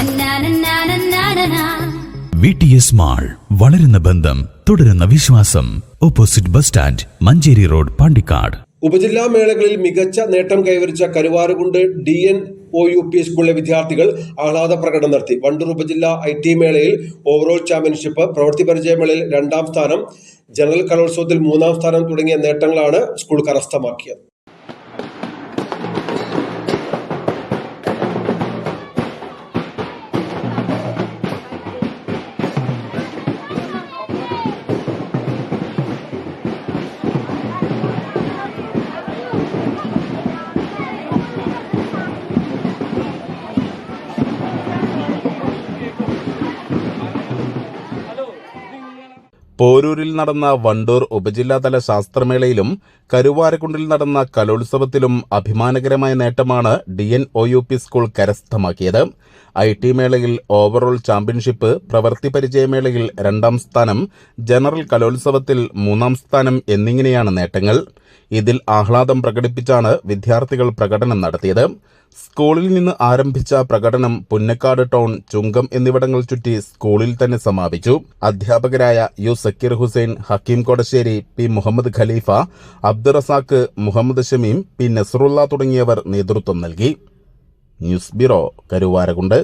നന്നാനന്നാനന്നാനനാ. V T S mall വളരുന്ന ബന്ധം തുടരുന്ന വിശ്വാസം. Opposite bus stand Manjeri road Pandikkad. ഉപജില്ലാ മേളകളിൽ മികച്ച നേട്ടം കൈവരിച്ച Karuvarakundu D N O U P സ്കൂളിലെ വിദ്യാർത്ഥികൾ ആഹ്ലാദ പ്രകടനം നടത്തി. വണ്ടൂർ ഉപജില്ലാ ഐ ടി മേളയിൽ ഓവറോൾ ചാമ്പ്യൻഷിപ്പ് പ്രവൃത്തി പരിചയമേളയിൽ രണ്ടാം സ്ഥാനം ജനറൽ കലോത്സവത്തിൽ മൂന്നാം സ്ഥാനം തുടങ്ങിയ നേട്ടങ്ങളാണ് സ്കൂൾ കരസ്ഥമാക്കിയത്. പോരൂരിൽ നടന്ന വണ്ടൂർ ഉപജില്ലാതല ശാസ്ത്രമേളയിലും കരുവാരക്കുണ്ടിൽ നടന്ന കലോത്സവത്തിലും അഭിമാനകരമായ നേട്ടമാണ് D N O U P school കരസ്ഥമാക്കിയത്. ഐ ടി മേളയിൽ ഓവറോൾ ചാമ്പ്യൻഷിപ്പ് പ്രവൃത്തി പരിചയമേളയിൽ രണ്ടാം സ്ഥാനം ജനറൽ കലോത്സവത്തിൽ മൂന്നാം സ്ഥാനം എന്നിങ്ങനെയാണ് നേട്ടങ്ങൾ. ഇതിൽ ആഹ്ലാദം പ്രകടിപ്പിച്ചാണ് വിദ്യാർത്ഥികൾ പ്രകടനം നടത്തിയത്. സ്കൂളിൽ നിന്ന് ആരംഭിച്ച പ്രകടനം പുന്നക്കാട് ടൗൺ ചുങ്കം എന്നിവിടങ്ങൾ ചുറ്റി സ്കൂളിൽ തന്നെ സമാപിച്ചു. അധ്യാപകരായ U Zakir Hussain Hakeem Kodassery P Muhammad Khalifa Abdurazak Muhammad Shameem P Nasarulla തുടങ്ങിയവർ നേതൃത്വം നൽകി. News bureau Karuvarakundu.